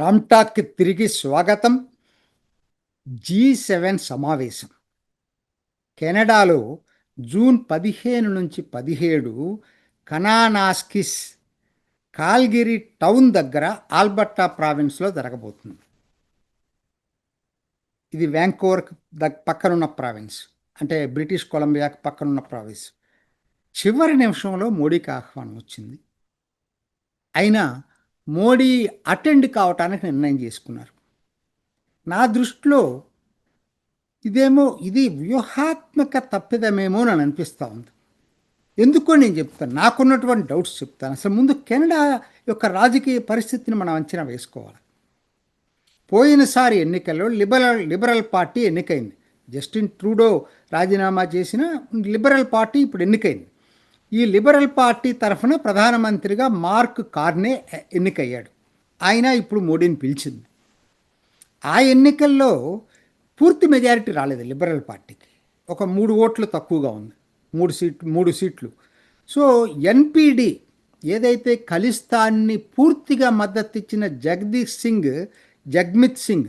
రామ్టాక్కి తిరిగి స్వాగతం. G seven సమావేశం. కెనడాలో జూన్ పదిహేను నుంచి పదిహేడు కనానాస్కిస్ కాల్గిరి టౌన్ దగ్గర ఆల్బర్టా ప్రావిన్స్లో జరగబోతుంది. ఇది వ్యాంకోవర్ దగ్ పక్కనున్న ప్రావిన్స్ అంటే బ్రిటిష్ కొలంబియాకు పక్కనున్న ప్రావిన్స్. చివరి నిమిషంలో మోడీకి ఆహ్వానం వచ్చింది. అయినా మోడీ అటెండ్ కావటానికి నిర్ణయం చేసుకున్నారు. నా దృష్టిలో ఇదేమో ఇది వ్యూహాత్మక తప్పిదమేమో అని అనిపిస్తూ ఉంది. ఎందుకో నేను చెప్తాను. నాకున్నటువంటి డౌట్స్ చెప్తాను. అసలు ముందు కెనడా యొక్క రాజకీయ పరిస్థితిని మనం అంచనా వేసుకోవాలి. పోయినసారి ఎన్నికల్లో లిబరల్ లిబరల్ పార్టీ ఎన్నికైంది. జస్టిన్ ట్రూడో రాజీనామా చేసిన లిబరల్ పార్టీ ఇప్పుడు ఎన్నికైంది. ఈ లిబరల్ పార్టీ తరఫున ప్రధానమంత్రిగా మార్క్ కార్నే ఎన్నికయ్యాడు ఆయన ఇప్పుడు మోడీని పిలిచింది. ఆ ఎన్నికల్లో పూర్తి మెజారిటీ రాలేదు లిబరల్ పార్టీకి. ఒక మూడు ఓట్లు తక్కువగా ఉంది. మూడు సీట్లు మూడు సీట్లు. సో ఎన్పిడి ఏదైతే ఖలిస్తాన్ని పూర్తిగా మద్దతు ఇచ్చిన జగదీష్ సింగ్ జగ్మిత్ సింగ్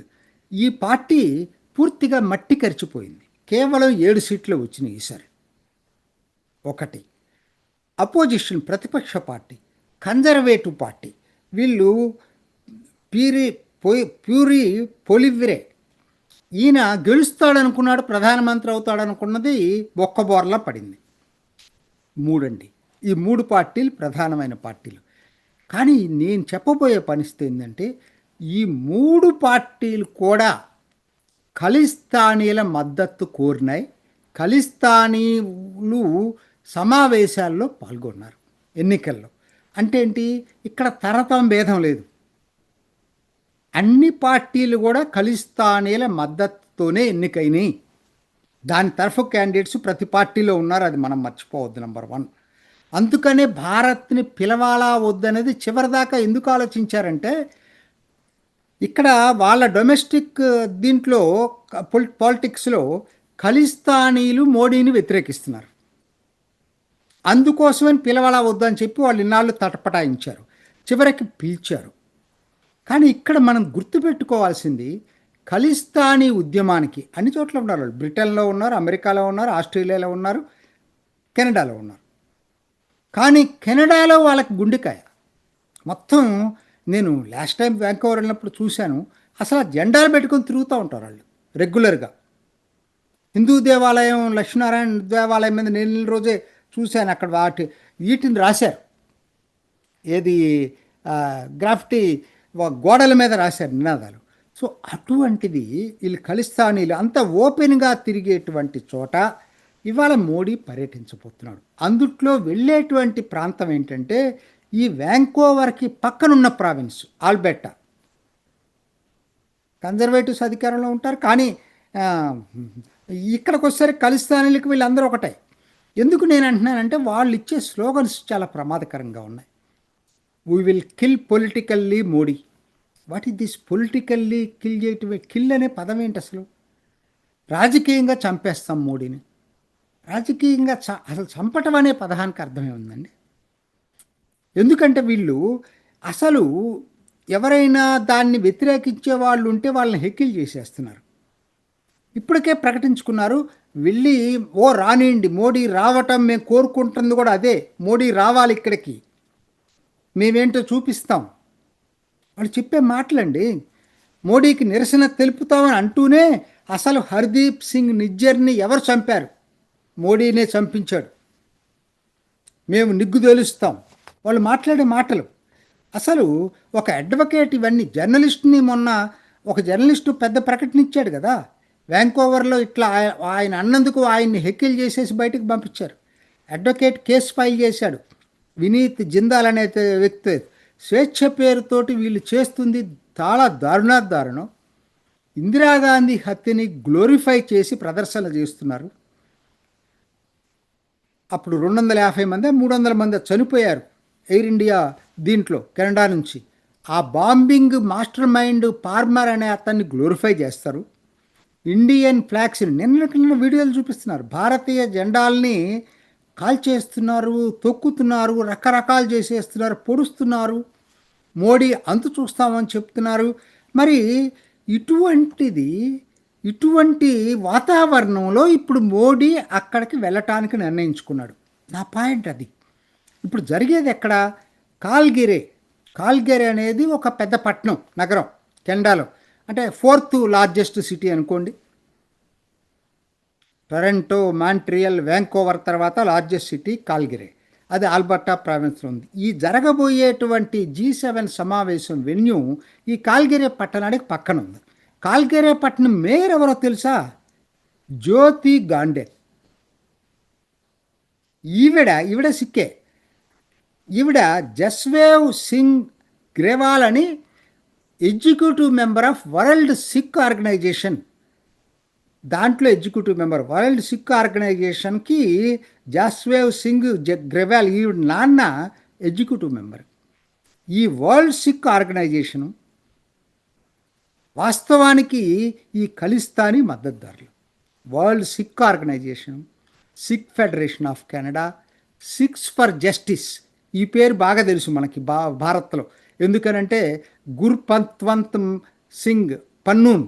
ఈ పార్టీ పూర్తిగా మట్టి కరిచిపోయింది. కేవలం ఏడు సీట్లు వచ్చినాయి ఈసారి. ఒకటి. అపోజిషన్ ప్రతిపక్ష పార్టీ కన్జర్వేటివ్ పార్టీ. వీళ్ళు ప్యూరి పోయి ప్యూరి పొలివిరే ఈయన గెలుస్తాడనుకున్నాడు ప్రధానమంత్రి అవుతాడనుకున్నది బొక్కబోర్లా పడింది. మూడండి. ఈ మూడు పార్టీలు ప్రధానమైన పార్టీలు. కానీ నేను చెప్పబోయే పరిస్థితి ఏంటంటే ఈ మూడు పార్టీలు కూడా ఖలిస్తానీల మద్దతు కోరినాయి. ఖలిస్తానీలు సమావేశాల్లో పాల్గొన్నారు ఎన్నికల్లో. అంటే ఏంటి? ఇక్కడ తరతం భేదం లేదు. అన్ని పార్టీలు కూడా ఖలిస్తానీల మద్దతుతోనే ఎన్నికైనాయి. దాని తరఫు క్యాండిడేట్స్ ప్రతి పార్టీలో ఉన్నారు. అది మనం మర్చిపోవద్దు నెంబర్ వన్. అందుకనే భారత్ని పిలవాలా వద్దనేది చివరిదాకా ఎందుకు ఆలోచించారంటే ఇక్కడ వాళ్ళ డొమెస్టిక్ దీంట్లో పాలిటిక్స్లో ఖలిస్తానీలు మోడీని వ్యతిరేకిస్తున్నారు. అందుకోసమని పిలవాలా వద్దని చెప్పి వాళ్ళు ఇన్నాళ్ళు తటపటాయించారు. చివరికి పిలిచారు. కానీ ఇక్కడ మనం గుర్తుపెట్టుకోవాల్సింది ఖలిస్తానీ ఉద్యమానికి అన్ని చోట్ల ఉన్నారు వాళ్ళు. బ్రిటన్లో ఉన్నారు అమెరికాలో ఉన్నారు ఆస్ట్రేలియాలో ఉన్నారు కెనడాలో ఉన్నారు. కానీ కెనడాలో వాళ్ళకి గుండెకాయ. మొత్తం నేను లాస్ట్ టైం వ్యాంకోవర్ వెళ్ళినప్పుడు చూశాను. అసలు ఆ జెండాలు పెట్టుకొని తిరుగుతూ ఉంటారు వాళ్ళు రెగ్యులర్గా. హిందూ దేవాలయం లక్ష్మీనారాయణ దేవాలయం మీద నెల రోజే చూశాను అక్కడ వాటి వీటిని రాశారు. ఏది గ్రాఫ్టీ గోడల మీద రాశారు నినాదాలు. సో అటువంటిది వీళ్ళు ఖలిస్తానీలు అంత ఓపెన్గా తిరిగేటువంటి చోట ఇవాళ మోడీ పర్యటించబోతున్నాడు. అందుట్లో వెళ్ళేటువంటి ప్రాంతం ఏంటంటే ఈ వ్యాంకోవర్కి పక్కనున్న ప్రావిన్స్ ఆల్బెట్టా కన్జర్వేటివ్స్ అధికారంలో ఉంటారు కానీ ఇక్కడికి వచ్చేసరికి ఖలిస్తానీలకు వీళ్ళందరూ ఒకటే. ఎందుకు నేను అంటున్నానంటే వాళ్ళు ఇచ్చే స్లోగన్స్ చాలా ప్రమాదకరంగా ఉన్నాయి. We will kill politically Modi what is this politically kill చేయటమే కిల్ అనే పదం ఏంటి అసలు? రాజకీయంగా చంపేస్తాం మోడీని. రాజకీయంగా చ అసలు చంపటం అనే పదానికి అర్థమే ఉందండి ఎందుకంటే వీళ్ళు అసలు ఎవరైనా దాన్ని వ్యతిరేకించే వాళ్ళు ఉంటే వాళ్ళని హెక్కిల్ చేసేస్తున్నారు. ఇప్పటికే ప్రకటించుకున్నారు. వెళ్ళి ఓ రానియండి మోడీ రావటం మేము కోరుకుంటుంది కూడా అదే మోడీ రావాలి ఇక్కడికి. మేమేంటో చూపిస్తాం. వాళ్ళు చెప్పే మాటలండి మోడీకి నిరసన తెలుపుతామని అంటూనే అసలు హర్దీప్ సింగ్ నిజ్జర్ని ఎవరు చంపారు? మోడీనే చంపించాడు. మేము నిగ్గు తెలుస్తాం. వాళ్ళు మాట్లాడే మాటలు. అసలు ఒక అడ్వకేట్ ఇవన్నీ జర్నలిస్ట్ని మొన్న ఒక జర్నలిస్టు పెద్ద ప్రకటన ఇచ్చాడు కదా. వ్యాంకోవర్లో ఇట్లా ఆయన అన్నందుకు ఆయన్ని హెక్కిల్ చేసేసి బయటకు పంపించారు. అడ్వకేట్ కేసు ఫైల్ చేశాడు. వినీత్ జిందాల్ అనే వ్యక్తి. స్వేచ్ఛ పేరుతోటి వీళ్ళు చేస్తుంది చాలా దారుణాదారుణం ఇందిరాగాంధీ హత్యని గ్లోరిఫై చేసి ప్రదర్శన చేస్తున్నారు. అప్పుడు రెండు వందల యాభై మంది మూడు వందల మంది చనిపోయారు ఎయిర్ ఇండియా దీంట్లో కెనడా నుంచి. ఆ బాంబింగ్ మాస్టర్ మైండ్ పార్మర్ అనే అతన్ని గ్లోరిఫై చేస్తారు. ఇండియన్ ఫ్లాగ్స్ని నిన్న వీడియోలు చూపిస్తున్నారు. భారతీయ జెండాల్ని కాల్చేస్తున్నారు తొక్కుతున్నారు రకరకాలు చేసేస్తున్నారు పొడుస్తున్నారు. మోడీ అంతు చూస్తామని చెప్తున్నారు. మరి ఇటువంటిది ఇటువంటి వాతావరణంలో ఇప్పుడు మోడీ అక్కడికి వెళ్ళటానికి నిర్ణయించుకున్నాడు. నా పాయింట్ అది. ఇప్పుడు జరిగేది ఎక్కడ? కాల్గిరే. కాల్గిరే అనేది ఒక పెద్ద పట్టణం నగరం కెండాలో అంటే ఫోర్త్ లార్జెస్ట్ సిటీ అనుకోండి. టొరంటో మాంట్రియల్ వ్యాంకోవర్ తర్వాత లార్జెస్ట్ సిటీ కాల్గిరే. అది ఆల్బర్టా ప్రావిన్స్లో ఉంది. ఈ జరగబోయేటువంటి జీ సెవెన్ సమావేశం వెన్యూ ఈ కాల్గిరే పట్టణానికి పక్కన ఉంది. కాల్గిరే పట్టణం మేయర్ ఎవరో తెలుసా? జ్యోతి గాండే. ఈవిడ ఈవిడ సిక్కే. ఈవిడ జస్వేవ్ సింగ్ గ్రేవాల్ అని executive member of World Sikh Organization. దాంట్లో ఎగ్జిక్యూటివ్ మెంబర్ వరల్డ్ సిక్ ఆర్గనైజేషన్కి జాస్వేవ్ సింగ్ గ్రెవాల్ ఈ నాన్న ఎగ్జిక్యూటివ్ మెంబర్. ఈ వరల్డ్ సిక్ ఆర్గనైజేషను వాస్తవానికి ఈ ఖలిస్తానీ మద్దతుదారులు. World Sikh Organization Sikh Federation of Canada Sikhs for Justice. ఈ పేరు బాగా తెలుసు మనకి భా భారత్లో. ఎందుకనంటే గుర్పంత్వంత్ సింగ్ పన్నూన్.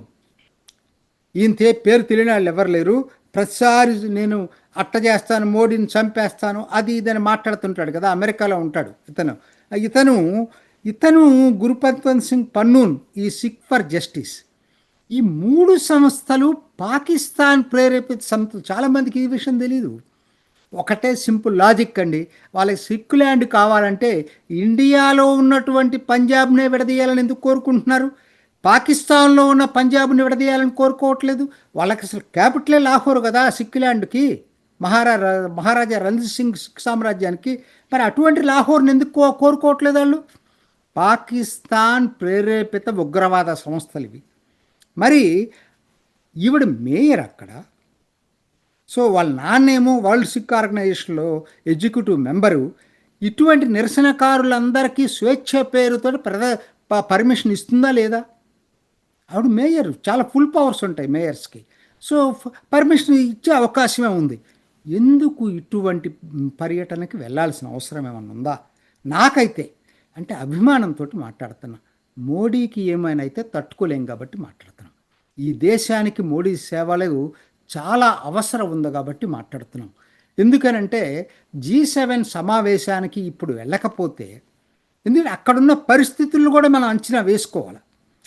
ఈయన తే- పేరు తెలియని వాళ్ళు ఎవరు లేరు. ప్రతిసారి నేను అట్ట చేస్తాను మోడీని చంపేస్తాను అది ఇదని మాట్లాడుతుంటాడు కదా అమెరికాలో ఉంటాడు ఇతను. ఇతను ఇతను గురుపత్వంత్ సింగ్ పన్నూన్ ఈ సిక్ ఫర్ జస్టిస్. ఈ మూడు సంస్థలు పాకిస్తాన్ ప్రేరేపిత సంస్థలు. చాలామందికి ఈ విషయం తెలియదు ఒకటే సింపుల్ లాజిక్ అండి. వాళ్ళకి సిక్కు ల్యాండ్ కావాలంటే ఇండియాలో ఉన్నటువంటి పంజాబ్నే విడదీయాలని ఎందుకు కోరుకుంటున్నారు? పాకిస్తాన్లో ఉన్న పంజాబ్ని విడదీయాలని కోరుకోవట్లేదు. వాళ్ళకి అసలు క్యాపిటలే లాహోర్ కదా సిక్కు ల్యాండ్కి. మహారా మహారాజా రణజిత్ సింగ్ సిక్ సామ్రాజ్యానికి. మరి అటువంటి లాహోర్ని ఎందుకు కో- కోరుకోవట్లేదు వాళ్ళు? పాకిస్తాన్ ప్రేరేపిత ఉగ్రవాద సంస్థలు ఇవి. మరి ఈవిడ మేయర్ అక్కడ. సో వాళ్ళ నాన్నేమో వరల్డ్ సిక్ ఆర్గనైజేషన్లో ఎగ్జిక్యూటివ్ మెంబరు. ఇటువంటి నిరసనకారులందరికీ స్వేచ్ఛ పేరుతో ప్రద ప- పర్మిషన్ ఇస్తుందా లేదా? ఆవిడ మేయర్ చాలా ఫుల్ పవర్స్ ఉంటాయి మేయర్స్కి. సో పర్మిషన్ ఇచ్చే అవకాశమే ఉంది. ఎందుకు ఇటువంటి పర్యటనకి వెళ్ళాల్సిన అవసరం ఏమన్నా ఉందా? నాకైతే అంటే అభిమానంతో మాట్లాడుతున్నా. మోడీకి ఏమైనా అయితే తట్టుకోలేం కాబట్టి మాట్లాడుతున్నాం. ఈ దేశానికి మోడీ సేవలు చాలా అవసరం ఉంది కాబట్టి మాట్లాడుతున్నాం. ఎందుకనంటే జీ సెవెన్ సమావేశానికి ఇప్పుడు వెళ్ళకపోతే ఎందుకంటే అక్కడున్న పరిస్థితులను కూడా మనం అంచనా వేసుకోవాలి.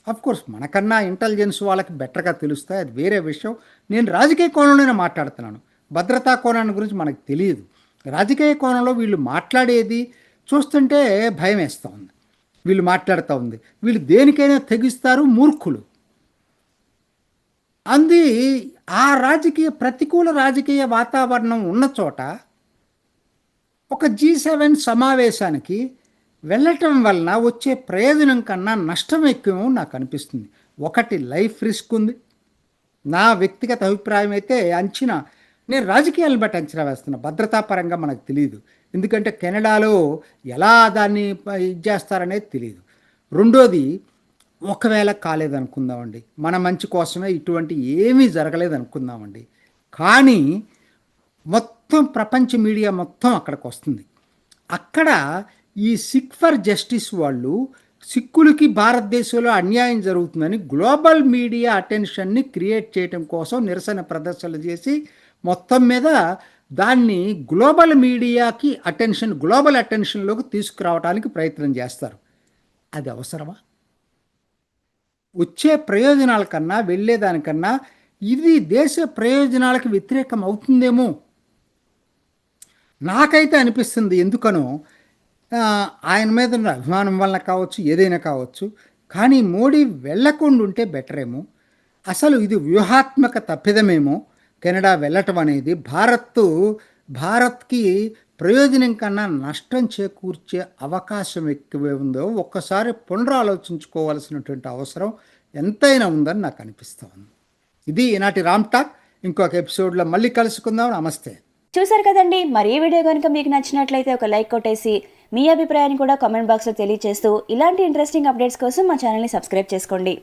అఫ్ కోర్స్ మనకన్నా ఇంటెలిజెన్స్ వాళ్ళకి బెటర్గా తెలుస్తాయి. అది వేరే విషయం. నేను రాజకీయ కోణంలోనే మాట్లాడుతున్నాను. భద్రతా కోణాన్ని గురించి మనకు తెలియదు. రాజకీయ కోణంలో వీళ్ళు మాట్లాడేది చూస్తుంటే భయం వేస్తూ ఉంది. వీళ్ళు మాట్లాడుతూ ఉంది. వీళ్ళు దేనికైనా తెగిస్తారు మూర్ఖులు. అంది ఆ రాజకీయ ప్రతికూల రాజకీయ వాతావరణం ఉన్న చోట ఒక జీ సెవెన్ సమావేశానికి వెళ్ళటం వలన వచ్చే ప్రయోజనం కన్నా నష్టం ఎక్కువ నాకు అనిపిస్తుంది. ఒకటి లైఫ్ రిస్క్ ఉంది. నా వ్యక్తిగత అభిప్రాయం అయితే అంచనా నేను రాజకీయాలను బట్టి అంచనా వేస్తున్నా. భద్రతాపరంగా మనకు తెలియదు ఎందుకంటే కెనడాలో ఎలా దాన్ని ఇది చేస్తారనేది తెలియదు రెండోది ఒకవేళ కాలేదనుకుందామండి మన మంచి కోసమే ఇటువంటి ఏమీ జరగలేదనుకుందామండి. కానీ మొత్తం ప్రపంచ మీడియా మొత్తం అక్కడికి వస్తుంది అక్కడ ఈ సిక్ ఫర్ జస్టిస్ వాళ్ళు సిక్కులకి భారతదేశంలో అన్యాయం జరుగుతుందని గ్లోబల్ మీడియా అటెన్షన్ని క్రియేట్ చేయటం కోసం నిరసన ప్రదర్శనలు చేసి మొత్తం మీద దాన్ని గ్లోబల్ మీడియాకి అటెన్షన్ గ్లోబల్ అటెన్షన్లోకి తీసుకురావడానికి ప్రయత్నం చేస్తారు. అది అవసరమా? వచ్చే ప్రయోజనాల కన్నా వెళ్ళేదానికన్నా ఇది దేశ ప్రయోజనాలకు వ్యతిరేకం అవుతుందేమో? నాకైతే అనిపిస్తుంది. ఎందుకనో ఆయన మీద ఉన్న అభిమానం వలన కావచ్చు ఏదైనా కావచ్చు. కానీ మోడీ వెళ్ళకుండా ఉంటే బెటర్ ఏమో అసలు ఇది వ్యూహాత్మక తప్పిదమేమో? కెనడా వెళ్ళటం అనేది భారత్ భారత్కి ప్రయోజనం కన్నా నష్టం చేకూర్చే అవకాశం ఎక్కువే ఉందో ఒక్కసారి పునరాలోచించుకోవాల్సినటువంటి అవసరం ఎంతైనా ఉందని నాకు అనిపిస్తూ ఉంది ఇది ఈనాటి రామ్ టాక్. ఇంకొక ఎపిసోడ్లో మళ్ళీ కలుసుకుందాం. నమస్తే. చూసారు కదండి. మరి ఈ వీడియో కనుక మీకు నచ్చినట్లయితే ఒక లైక్ కొట్టేసి మీ అభిప్రాయాన్ని కూడా కామెంట్ బాక్స్లో తెలియజేస్తూ ఇలాంటి ఇంట్రెస్టింగ్ అప్డేట్స్ కోసం మా ఛానల్ని సబ్స్క్రైబ్ చేసుకోండి.